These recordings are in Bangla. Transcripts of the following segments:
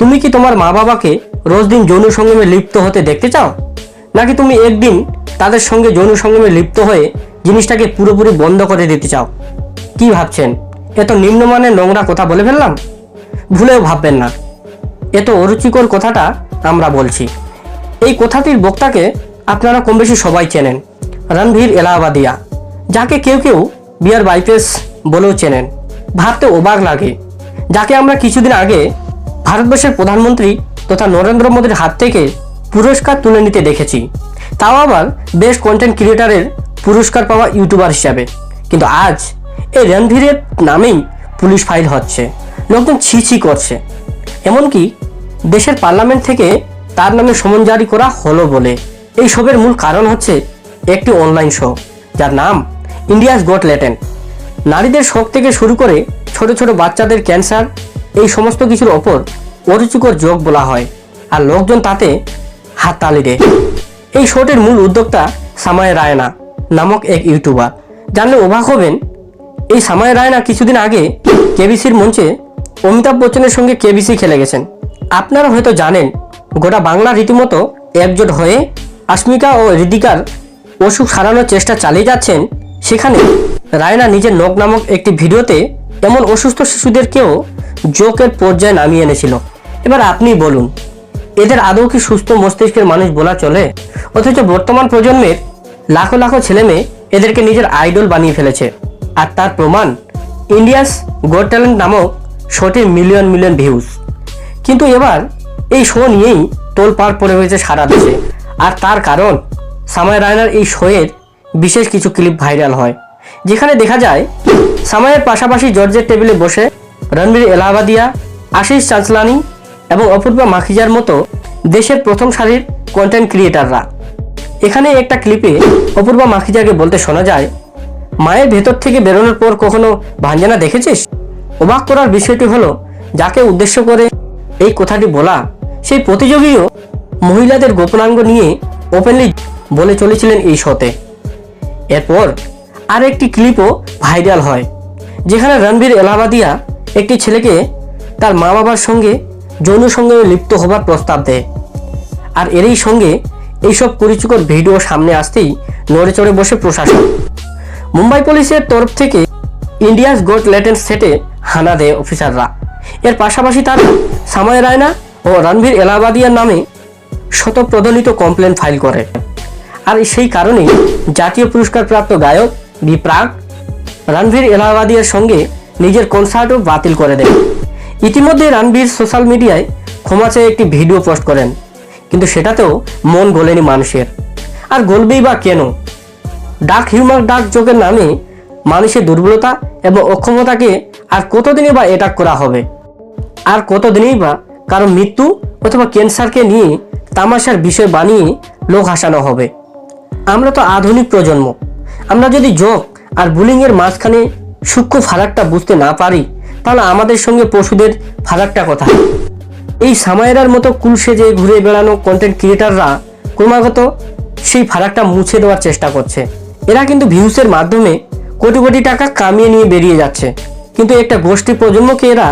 তুমি কি তোমার মা বাবাকে রোজ দিন যৌন সঙ্গমে লিপ্ত হতে দেখতে চাও? নাকি তুমি একদিন তাদের সঙ্গে যৌন সঙ্গমে লিপ্ত হয়ে জিনিসটাকে পুরোপুরি বন্ধ করে দিতে চাও? কি ভাবছেন? এত নিম্নমানের নোংরা কথা বলে ফেললাম? ভুলেও ভাববেন না। এত অরুচিকর কথাটা আমরা বলছি। এই কথাটির বক্তাকে আপনারা কম বেশি সবাই চেনেন। রণভীর এলাহাবাদিয়া, যাকে কেউ কেউ বিয়ার বাইপেস বলেও চেনেন। ভাবতে অবাক লাগে। যাকে আমরা কিছুদিন আগে ভারতবর্ষের প্রধানমন্ত্রী তথা নরেন্দ্র মোদীর হাত থেকে পুরস্কার তুলে নিতে দেখেছি। তাও আবার বেস্ট কন্টেন্ট ক্রিয়েটারের পুরস্কার পাওয়া ইউটিউবার হিসাবে। কিন্তু আজ এই রণধীরের নামেই পুলিশ ফাইল হচ্ছে। লোকজন ছি ছি করছে। এমনকি দেশের পার্লামেন্ট থেকে তার নামে সমন জারি করা হলো বলে। এই সবের মূল কারণ হচ্ছে একটি অনলাইন শো যার নাম ইন্ডিয়াস গট লেটেন্ট নারীদের শোক থেকে শুরু করে ছোট ছোট বাচ্চাদের ক্যান্সার এই সমস্ত কিছুর ওপর অরুচিকর যোগ বলা হয়। আর লোকজন তাতে হাততালি দেয়। এই শোটির মূল উদ্যোক্তা সামায় রায়না নামক এক ইউটিউবার। জানলে অবাক হবেন, এই সামায় রায়না কিছুদিন আগে কেবিসির মঞ্চে অমিতাভ বচ্চনের সঙ্গে কেবিসি খেলে গেছেন। আপনারা হয়তো জানেন, গোটা বাংলা রীতিমতো একজোট হয়ে আস্মিকা ও হৃদিকার অসুখ সারানোর চেষ্টা চালিয়ে যাচ্ছেন। সেখানে রায়না নিজের নখ নামক একটি ভিডিওতে এমন অসুস্থ শিশুদেরকেও জোকের পর্যায়ে নামিয়ে এনেছিল। এবার আপনি বলুন, এদের আদৌ কি সুস্থ মস্তিষ্কের মানুষ বলা চলে? অথচ বর্তমান প্রজন্মের লাখো লাখো ছেলেমেয়ে এদেরকে নিজের আইডল বানিয়ে ফেলেছে। আর তার প্রমাণ, ইন্ডিয়াস গড ট্যালেন্ট নামক শোটির মিলিয়ন মিলিয়ন ভিউজ। কিন্তু এবার এই শো নিয়েই তোলপাড় পড়ে হয়েছে সারা দেশে। আর তার কারণ, সামায় রায়নার এই শোয়ের বিশেষ কিছু ক্লিপ ভাইরাল হয়। যেখানে দেখা যায়, সামায়ের পাশাপাশি জর্জের টেবিলে বসে রণবীর এলাহাবাদিয়া, আশিস চাঁচলানি এবং অপূর্বা মাখিজার মতো দেশের প্রথম সারির কন্টেন্ট ক্রিয়েটাররা এখানে একটা ক্লিপে অপূর্বা মাখিজাকে বলতে শোনা যায়, মায়ের ভেতর থেকে বেরোনোর পর কখনো ভাঞ্জানা দেখেছিস? অবাক করার বিষয়টি হলো, যাকে উদ্দেশ্য করে এই কথাটি বলা, সেই প্রতিযোগীও মহিলাদের গোপনাঙ্গ নিয়ে ওপেনলি বলে চলেছিলেন এই শোতে। এরপর আর একটি ক্লিপও ভাইরাল হয়, যেখানে রণবীর এলাহাবাদিয়া একটি ছেলেকে তার মা বাবার সঙ্গে যৌন সঙ্গে লিপ্ত হবার প্রস্তাব দেয়। আর এরই সঙ্গে এইসব পরিচুকর ভিডিও সামনে আসতেই নড়ে চড়ে বসে প্রশাসন। মুম্বাই পুলিশের তরফ থেকে ইন্ডিয়াস গোট লেটেন্ট সেটে হানা দেয় অফিসাররা। এর পাশাপাশি তারা সাময় রায়না ও রণবীর এলাহাবাদিয়ার নামে শতপ্রদলিত কমপ্লেন ফাইল করে। আর সেই কারণেই জাতীয় পুরস্কারপ্রাপ্ত গায়ক বিপ্রাগ রণবীর এলাহাবাদিয়ার সঙ্গে নিজের কনসার্টও বাতিল করে দেয় ইতিমধ্যে রণবীর সোশ্যাল মিডিয়ায় ক্ষমা চেয়ে একটি ভিডিও পোস্ট করেন। কিন্তু সেটাতেও মন গলেনি মানুষের। আর গলবেই বা কেন? ডাক হিউমার ডাক যোগের নামে মানুষের দুর্বলতা এবং অক্ষমতাকে আর কতদিনই বা অ্যাটাক করা হবে? আর কতদিনই বা কারও মৃত্যু অথবা ক্যান্সারকে নিয়ে তামাশার বিষয় বানিয়ে লোক হাসানো হবে? আমরা তো আধুনিক প্রজন্ম। আমরা যদি যোগ আর বুলিংয়ের মাঝখানে সূক্ষ্ম ফারাকটা বুঝতে না পারি তাহলে আমাদের সঙ্গে পশুদের ফারাকটা কথা। এই সামায়েরার মতো কুল সেজে ঘুরে বেড়ানো কন্টেন্ট ক্রিয়েটাররা ক্রমাগত সেই ফারাকটা মুছে দেওয়ার চেষ্টা করছে। এরা কিন্তু ভিউসের মাধ্যমে কোটি কোটি টাকা কামিয়ে নিয়ে বেরিয়ে যাচ্ছে। কিন্তু একটা গোষ্ঠী প্রজন্মকে এরা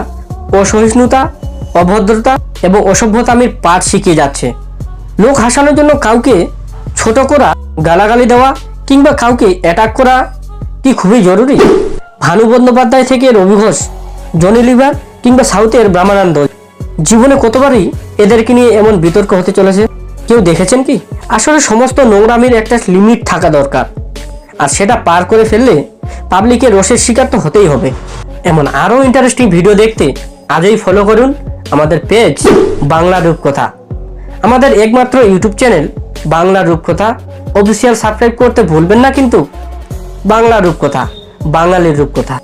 অসহিষ্ণুতা, অভদ্রতা এবং অসভ্যতামির পাঠ শিখিয়ে যাচ্ছে। লোক হাসানোর জন্য কাউকে ছোট করা, গালাগালি দেওয়া কিংবা কাউকে অ্যাটাক করা কি খুবই জরুরি? ভানু বন্দ্যোপাধ্যায় থেকে রবি ঘোষ, জনি লিভার কিংবা সাউথের ব্রাহ্মণানন্দ জীবনে কতবারই এদেরকে নিয়ে এমন বিতর্ক হতে চলেছে? কেউ দেখেছেন কি? আসলে সমস্ত নোংরামির একটা লিমিট থাকা দরকার। আর সেটা পার করে ফেললে পাবলিকের রসের শিকার তো হতেই হবে। এমন আরও ইন্টারেস্টিং ভিডিও দেখতে আজই ফলো করুন আমাদের পেজ বাংলা রূপকথা। আমাদের একমাত্র ইউটিউব চ্যানেল বাংলা রূপকথা। অফিসিয়াল সাবস্ক্রাইব করতে ভুলবেন না কিন্তু বাংলা রূপকথা। বাঙালির রূপকথা।